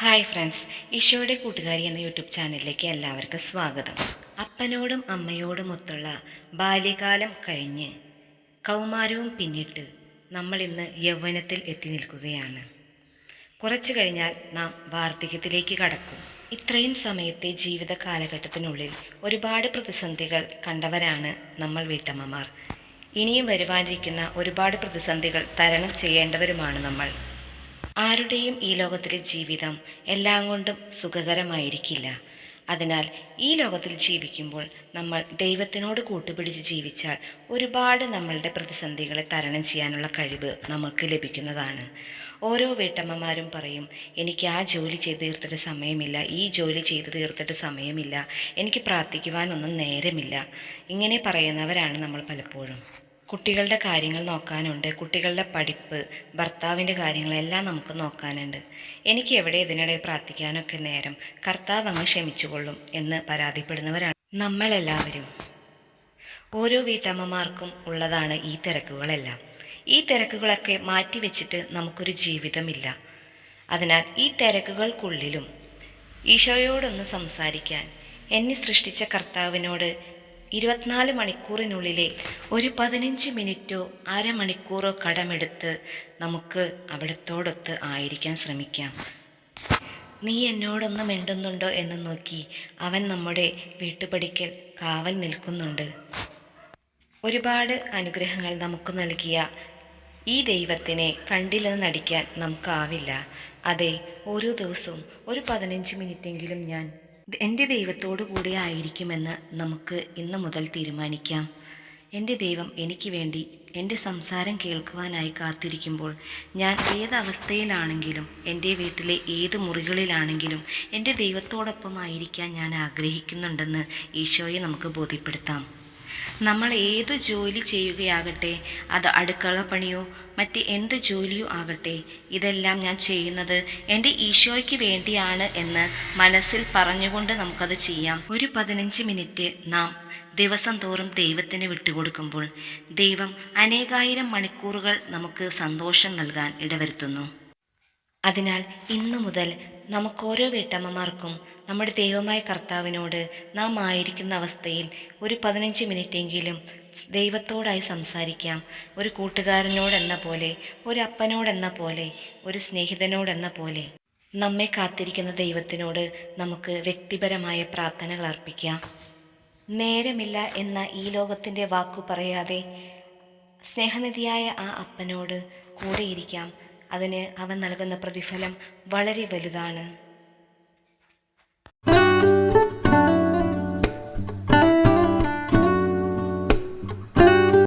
Hi friends ഈശോയുടെ കൂട്ടുകാരി എന്ന യൂട്യൂബ് ചാനലിലേക്ക് എല്ലാവർക്കും സ്വാഗതം. അപ്പനോടും അമ്മയോടും ഒത്തുള്ള ബാല്യകാലം കഴിഞ്ഞ് കൗമാരവും പിന്നിട്ട് നമ്മൾ ഇന്ന് യൗവനത്തിൽ എത്തി നിൽക്കുകയാണ്. കുറച്ചു കഴിഞ്ഞാൽ നാം വാർദ്ധക്യത്തിലേക്ക് കടക്കും. ഇത്രയും സമയത്തെ ജീവിത കാലഘട്ടത്തിനുള്ളിൽ ഒരുപാട് പ്രതിസന്ധികൾ കണ്ടവരാണ് നമ്മൾ വീട്ടമ്മമാർ. ഇനിയും വരുവാനിരിക്കുന്ന ഒരുപാട് പ്രതിസന്ധികൾ തരണം ചെയ്യേണ്ടവരുമാണ് നമ്മൾ. ആരുടെയും ഈ ലോകത്തിലെ ജീവിതം എല്ലാം കൊണ്ടും സുഖകരമായിരിക്കില്ല. അതിനാൽ ഈ ലോകത്തിൽ ജീവിക്കുമ്പോൾ നമ്മൾ ദൈവത്തിനോട് കൂട്ടുപിടിച്ച് ജീവിച്ചാൽ ഒരുപാട് നമ്മളുടെ പ്രതിസന്ധികളെ തരണം ചെയ്യാനുള്ള കഴിവ് നമുക്ക് ലഭിക്കുന്നതാണ്. ഓരോ വീട്ടമ്മമാരും പറയും എനിക്ക് ആ ജോലി ചെയ്ത് തീർത്തിട്ട് സമയമില്ല ഈ ജോലി ചെയ്ത് തീർത്തിട്ട് സമയമില്ല എനിക്ക് പ്രാർത്ഥിക്കുവാനൊന്നും നേരമില്ല. ഇങ്ങനെ പറയുന്നവരാണ് നമ്മൾ പലപ്പോഴും. കുട്ടികളുടെ കാര്യങ്ങൾ നോക്കാനുണ്ട് കുട്ടികളുടെ പഠിപ്പ് ഭർത്താവിന്റെ കാര്യങ്ങളെല്ലാം നമുക്ക് നോക്കാനുണ്ട്. എനിക്ക് എവിടെ ഇതിനിടെ പ്രാർത്ഥിക്കാനൊക്കെ നേരം കർത്താവ് അങ്ങ് ക്ഷമിച്ചുകൊള്ളും എന്ന് പരാതിപ്പെടുന്നവരാണ് നമ്മളെല്ലാവരും. ഓരോ വീട്ടമ്മമാർക്കും ഉള്ളതാണ് ഈ തിരക്കുകളെല്ലാം. ഈ തിരക്കുകളൊക്കെ മാറ്റിവെച്ചിട്ട് നമുക്കൊരു ജീവിതമില്ല. അതിനാൽ ഈ തിരക്കുകൾക്കുള്ളിലും ഈശോയോടൊന്ന് സംസാരിക്കാൻ എന്നെ സൃഷ്ടിച്ച കർത്താവിനോട് ഇരുപത്തിനാല് മണിക്കൂറിനുള്ളിലെ ഒരു പതിനഞ്ച് മിനിറ്റോ അരമണിക്കൂറോ കടമെടുത്ത് നമുക്ക് അവിടത്തോടൊത്ത് ആയിരിക്കാൻ ശ്രമിക്കാം. നീ എന്നോടൊന്ന് മിണ്ടുന്നുണ്ടോ എന്ന് നോക്കി അവൻ നമ്മുടെ വീട്ടുപടിക്കൽ കാവൽ നിൽക്കുന്നുണ്ട്. ഒരുപാട് അനുഗ്രഹങ്ങൾ നമുക്ക് നൽകിയ ഈ ദൈവത്തിനെ കണ്ടില്ലെന്ന് നടിക്കാൻ നമുക്കാവില്ല. അതെ ഓരോ ദിവസവും ഒരു പതിനഞ്ച് മിനിറ്റെങ്കിലും ഞാൻ എന്റെ ദൈവത്തോടു കൂടെ ആയിരിക്കുമെന്ന് നമുക്ക് ഇന്ന് മുതൽ തീരുമാനിക്കാം. എന്റെ ദൈവം എനിക്ക് വേണ്ടി എന്റെ സംസാരം കേൾക്കുവാനായി കാത്തിരിക്കുമ്പോൾ ഞാൻ ഏതവസ്ഥയിലാണെങ്കിലും എന്റെ വീട്ടിലെ ഏത് മുറികളിലാണെങ്കിലും എന്റെ ദൈവത്തോടൊപ്പമായിരിക്കാൻ ഞാൻ ആഗ്രഹിക്കുന്നുണ്ടെന്ന് ഈശോയെ നമുക്ക് ബോധ്യപ്പെടുത്താം. നമ്മൾ ഏത് ജോലി ചെയ്യുകയാകട്ടെ അത് അടുക്കള പണിയോ മറ്റ് എന്ത് ജോലിയോ ആകട്ടെ ഇതെല്ലാം ഞാൻ ചെയ്യുന്നത് എന്റെ ഈശോയ്ക്ക് വേണ്ടിയാണ് എന്ന് മനസ്സിൽ പറഞ്ഞുകൊണ്ട് നമുക്കത് ചെയ്യാം. ഒരു പതിനഞ്ച് മിനിറ്റ് നാം ദിവസം തോറും ദൈവത്തിന് വിട്ടുകൊടുക്കുമ്പോൾ ദൈവം അനേകായിരം മണിക്കൂറുകൾ നമുക്ക് സന്തോഷം നൽകാൻ ഇടവരുത്തുന്നു. അതിനാൽ ഇന്നു മുതൽ നമുക്കോരോ വീട്ടമ്മമാർക്കും നമ്മുടെ ദൈവമായ കർത്താവിനോട് നാം ആയിരിക്കുന്ന അവസ്ഥയിൽ ഒരു പതിനഞ്ച് മിനിറ്റെങ്കിലും ദൈവത്തോടായി സംസാരിക്കാം. ഒരു കൂട്ടുകാരനോടെന്ന പോലെ ഒരു അപ്പനോടെന്ന പോലെ ഒരു സ്നേഹിതനോടെന്ന പോലെ. നമ്മെ കാത്തിരിക്കുന്ന ദൈവത്തിനോട് നമുക്ക് വ്യക്തിപരമായ പ്രാർത്ഥനകൾ അർപ്പിക്കാം. നേരമില്ല എന്ന ഈ ലോകത്തിന്റെ വാക്കു പറയാതെ സ്നേഹനിധിയായ ആ അപ്പനോട് കൂടെയിരിക്കാം. അതിന് അവൻ നൽകുന്ന പ്രതിഫലം വളരെ വലുതാണ്.